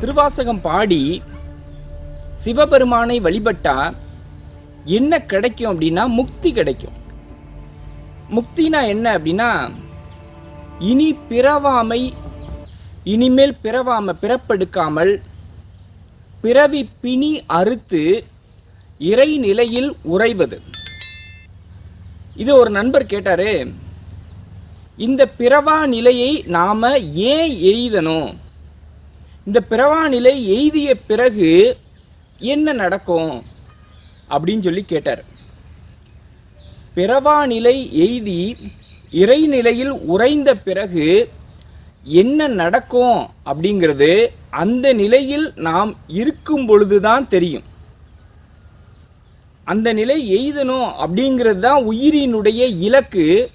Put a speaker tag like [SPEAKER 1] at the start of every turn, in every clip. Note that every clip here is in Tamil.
[SPEAKER 1] திருவாசகம் பாடி சிவபெருமானை வழிபட்டா என்ன கிடைக்கும் அப்படின்னா முக்தி கிடைக்கும். முக்தினா என்ன அப்படின்னா இனி பிறவாமை இனிமேல் பிறவாம பிறப்பெடுக்காமல் பிறவி பிணி அறுத்து இறைநிலையில் உறைவது. இது ஒரு நண்பர் கேட்டாரு இந்த பிறவா நிலையை நாம ஏன் எய்தணும்? இந்த பிறவா நிலை எய்திய பிறகு என்ன நடக்கும்? அப்படின்னு சொல்லி கேட்டார். பிறவா நிலை எய்தி இறைநிலையில் உறைந்த பிறகு என்ன நடக்கும்? அப்படிங்கிறது அந்த நிலையில் நாம் இருக்கும் பொழுதுதான் தெரியும். அந்த நிலை எய்தணும் அப்படிங்கிறது தான் உயிரினுடைய இலக்கு.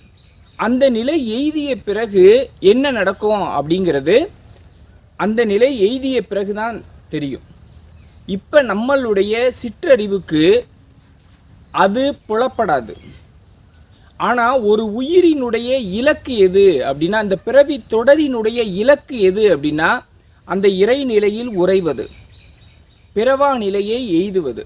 [SPEAKER 1] அந்த நிலை எய்திய பிறகு என்ன நடக்கும்? அப்படிங்கிறது அந்த நிலை எய்திய பிறகுதான் தெரியும். இப்போ நம்மளுடைய சிற்றறிவுக்கு அது புலப்படாது. ஆனால் ஒரு உயிரினுடைய இலக்கு எது அப்படின்னா அந்த பிறவி தொடரினுடைய இலக்கு எது அப்படின்னா அந்த இறைநிலையில் உறைவது. பிறவா நிலையை எய்துவது.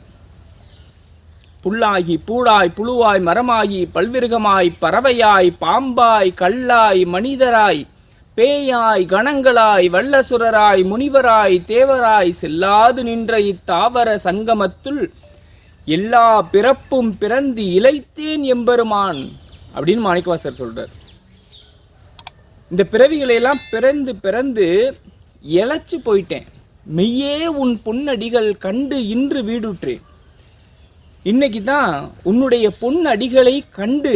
[SPEAKER 1] புல்லாகி பூடாய் புழுவாய் மரமாகி பல்விருகமாய் பறவையாய் பாம்பாய் கல்லாய் மனிதராய் பேயாய் கணங்களாய் வல்லசுரராய் முனிவராய் தேவராய் செல்லாது நின்ற இத்தாவர சங்கமத்துள் எல்லா பிறப்பும் பிறந்து இழைத்தேன் எம்பெருமான் அப்படின்னு மாணிக்கவாசர் சொல்றார். இந்த பிறவிகளையெல்லாம் பிறந்து பிறந்து இழைச்சி போயிட்டேன். மெய்யே உன் பொன்னடிகள் கண்டு இன்று வீடுற்றேன். இன்னைக்கு தான் உன்னுடைய பொன்னடிகளை கண்டு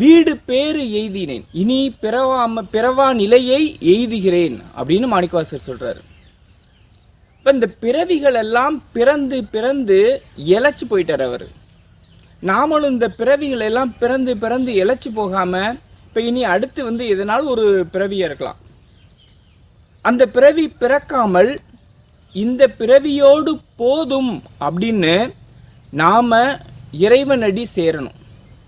[SPEAKER 1] வீடு பேறு எய்தினேன். இனி பிறவாம பிறவா நிலையை எய்துகிறேன் அப்படின்னு மாணிக்கவாசர் சொல்றாரு. இப்போ இந்த பிறவிகள் எல்லாம் பிறந்து பிறந்து இழைச்சி போயிட்டார் அவர். நாமளும் இந்த பிறவிகள் எல்லாம் பிறந்து பிறந்து இழைச்சி போகாம இப்போ இனி அடுத்து வந்து எதனால் ஒரு பிறவியாக இருக்கலாம். அந்த பிறவி பிறக்காமல் இந்த பிறவியோடு போதும் அப்படின்னு நாம் இறைவனடி சேரணும்.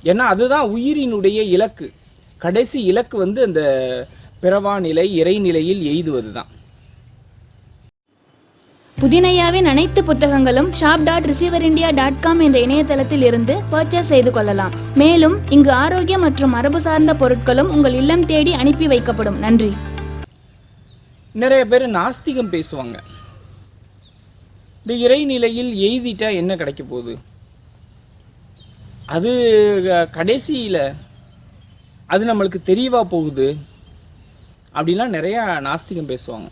[SPEAKER 1] ஏன்னா அதுதான் உயிரினுடைய இலக்கு. கடைசி இலக்கு வந்து அந்த பிறவா நிலை இறைநிலையில் எய்துவது தான்
[SPEAKER 2] புதினையாவின் அனைத்து புத்தகங்களும் shop dot receiver India dot com என்ற இணையதளத்தில் இருந்து பர்ச்சேஸ் செய்து கொள்ளலாம். மேலும் இங்கு ஆரோக்கியம் மற்றும் மரபு சார்ந்த பொருட்களும் உங்கள் இல்லம் தேடி அனுப்பி வைக்கப்படும். நன்றி.
[SPEAKER 1] நிறைய பேர் நாஸ்திகம் பேசுவாங்க. இந்த இறைநிலையில் எய்திட்டா என்ன கிடைக்க போகுது? அது கடைசியில் அது நம்மளுக்கு தெரியவா போகுது அப்படிலாம் நிறையா நாஸ்திகம் பேசுவாங்க.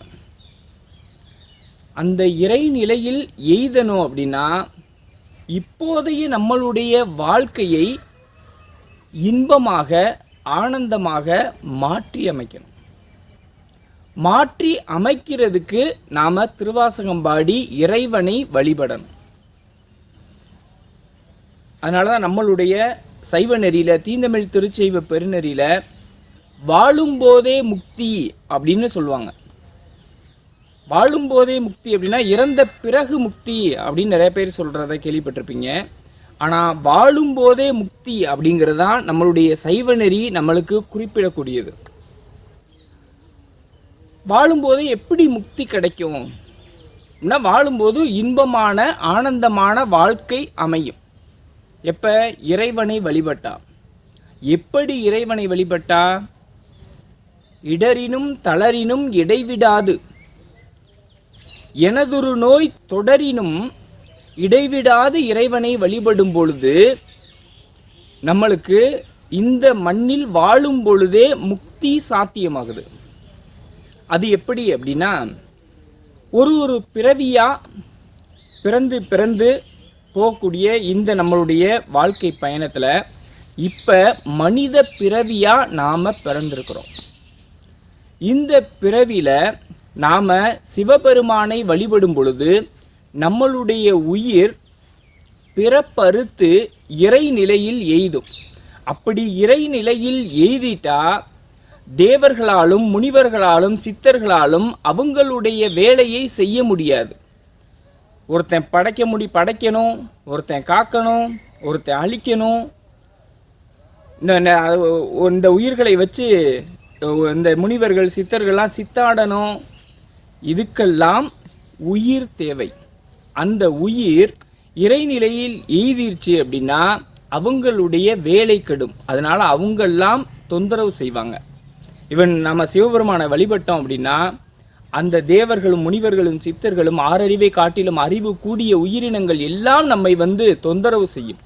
[SPEAKER 1] அந்த இறைநிலையில் எய்தணும் அப்படின்னா இப்போதைய நம்மளுடைய வாழ்க்கையை இன்பமாக ஆனந்தமாக மாற்றி அமைக்கணும். மாற்றி அமைக்கிறதுக்கு நாம் திருவாசகம் பாடி இறைவனை வழிபடணும். அதனால தான் நம்மளுடைய சைவ நெறியில் தீந்தமிழ் திருச்செய்வ பெருநெறியில் வாழும்போதே முக்தி அப்படின்னு சொல்லுவாங்க. வாழும்போதே முக்தி அப்படின்னா இறந்த பிறகு முக்தி அப்படின்னு நிறைய பேர் சொல்கிறத கேள்விப்பட்டிருப்பீங்க. ஆனால் வாழும்போதே முக்தி அப்படிங்கிறது தான் நம்மளுடைய சைவ நெறி நம்மளுக்கு குறிப்பிடக்கூடியது. வாழும்போதே எப்படி முக்தி கிடைக்கும்? அப்படின்னா வாழும்போது இன்பமான ஆனந்தமான வாழ்க்கை அமையும். எப்போ? இறைவனை வழிபட்டா. எப்படி இறைவனை வழிபட்டா? இடரினும் தளரினும் இடைவிடாது. எனதொரு நோய் தொடரினும் இடைவிடாது இறைவனை வழிபடும் பொழுது நம்மளுக்கு இந்த மண்ணில் வாழும் பொழுதே முக்தி சாத்தியமாகுது. அது எப்படி அப்படின்னா ஒரு ஒரு பிறவியாக பிறந்து பிறந்து போகக்கூடிய இந்த நம்மளுடைய வாழ்க்கை பயணத்தில் இப்போ மனித பிறவியாக நாம் பிறந்திருக்கிறோம். இந்த பிறவியில் நாம் சிவபெருமானை வழிபடும் பொழுது நம்மளுடைய உயிர் பிறப்பறுத்து இறைநிலையில் எய்தும். அப்படி இறைநிலையில் எய்திட்டா தேவர்களாலும் முனிவர்களாலும் சித்தர்களாலும் அவங்களுடைய வேலையை செய்ய முடியாது. ஒருத்தன் படைக்க முடி படைக்கணும் ஒருத்தன் காக்கணும் ஒருத்தன் அழிக்கணும். இந்த- உயிர்களை வச்சு இந்த முனிவர்கள் சித்தர்கள்லாம் சித்தாடணும். இதுக்கெல்லாம் உயிர் தேவை. அந்த உயிர் இறைநிலையில் எய்திருச்சு அப்படின்னா அவங்களுடைய வேலை கெடும். அதனால் அவங்கெல்லாம் தொந்தரவு செய்வாங்க. இவன் நம்ம சிவபெருமானை வழிபட்டோம் அப்படின்னா அந்த தேவர்களும் முனிவர்களும் சித்தர்களும் ஆறறிவை காட்டிலும் அறிவு கூடிய உயிரினங்கள் எல்லாம் நம்மை வந்து தொந்தரவு செய்யும்.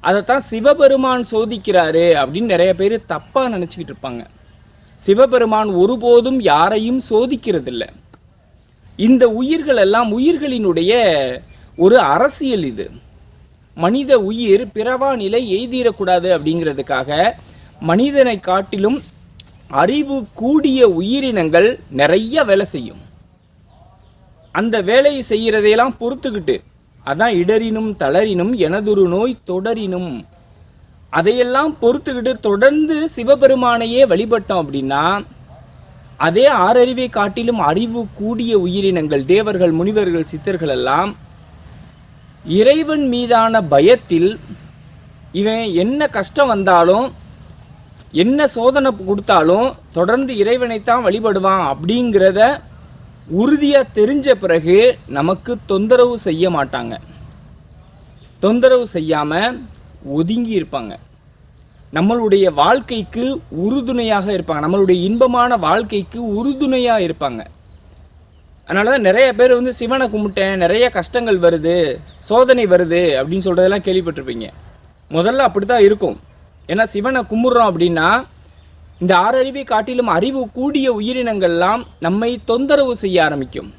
[SPEAKER 1] அதைத்தான் சிவபெருமான் சோதிக்கிறாரு அப்படின்னு நிறைய பேர் தப்பாக நினச்சிக்கிட்டு இருப்பாங்க. சிவபெருமான் ஒருபோதும் யாரையும் சோதிக்கிறதில்ல. இந்த உயிர்கள் எல்லாம் உயிர்களினுடைய ஒரு அரசியல் இது. மனித உயிர் பிறவா நிலை எய்திடக்கூடாது அப்படிங்கிறதுக்காக மனிதனை காட்டிலும் அறிவு கூடிய உயிரினங்கள் நிறைய வேலை செய்யும். அந்த வேலையை செய்கிறதையெல்லாம் பொறுத்துக்கிட்டு அதான் இடரினும் தளரினும் எனதொரு நோய் தொடரினும் அதையெல்லாம் பொறுத்துக்கிட்டு தொடர்ந்து சிவபெருமானையே வழிபட்டோம் அப்படின்னா அதே ஆறறிவை காட்டிலும் அறிவு கூடிய உயிரினங்கள் தேவர்கள் முனிவர்கள் சித்தர்கள் எல்லாம் இறைவன் மீதான பயத்தில் இவன் என்ன கஷ்டம் வந்தாலும் என்ன சோதனை கொடுத்தாலும் தொடர்ந்து இறைவனைத்தான் வழிபடுவான் அப்படிங்கிறத உறுதியாக தெரிஞ்ச பிறகு நமக்கு தொந்தரவு செய்ய மாட்டாங்க. தொந்தரவு செய்யாமல் ஒதுங்கி இருப்பாங்க. நம்மளுடைய வாழ்க்கைக்கு உறுதுணையாக இருப்பாங்க. நம்மளுடைய இன்பமான வாழ்க்கைக்கு உறுதுணையாக இருப்பாங்க. அதனால தான் நிறைய பேர் வந்து சிவனை கும்பிட்டேன் நிறைய கஷ்டங்கள் வருது சோதனை வருது அப்படின்னு சொல்கிறதெல்லாம் கேள்விப்பட்டிருப்பீங்க. முதல்ல அப்படி தான் இருக்கும். ஏன்னா சிவனை கும்பிட்றோம் அப்படின்னா இந்த ஆறறிவை காட்டிலும் அறிவு கூடிய உயிரினங்கள்லாம் நம்மை தொந்தரவு செய்ய ஆரம்பிக்கும்.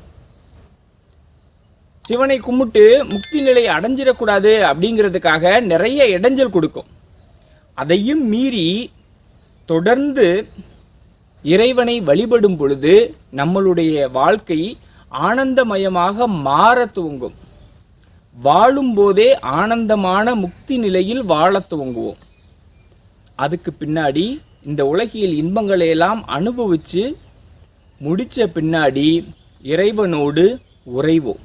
[SPEAKER 1] சிவனை கும்பிட்டு முக்தி நிலை அடைஞ்சிடக்கூடாது அப்படிங்கிறதுக்காக நிறைய இடைஞ்சல் கொடுக்கும். அதையும் மீறி தொடர்ந்து இறைவனை வழிபடும் பொழுது நம்மளுடைய வாழ்க்கை ஆனந்தமயமாக மாற துவங்கும். வாழும்போதே ஆனந்தமான முக்தி நிலையில் வாழ துவங்குவோம். அதுக்கு பின்னாடி இந்த உலகியல் இன்பங்களையெல்லாம் அனுபவித்து முடித்த பின்னாடி இறைவனோடு உறைவோம்.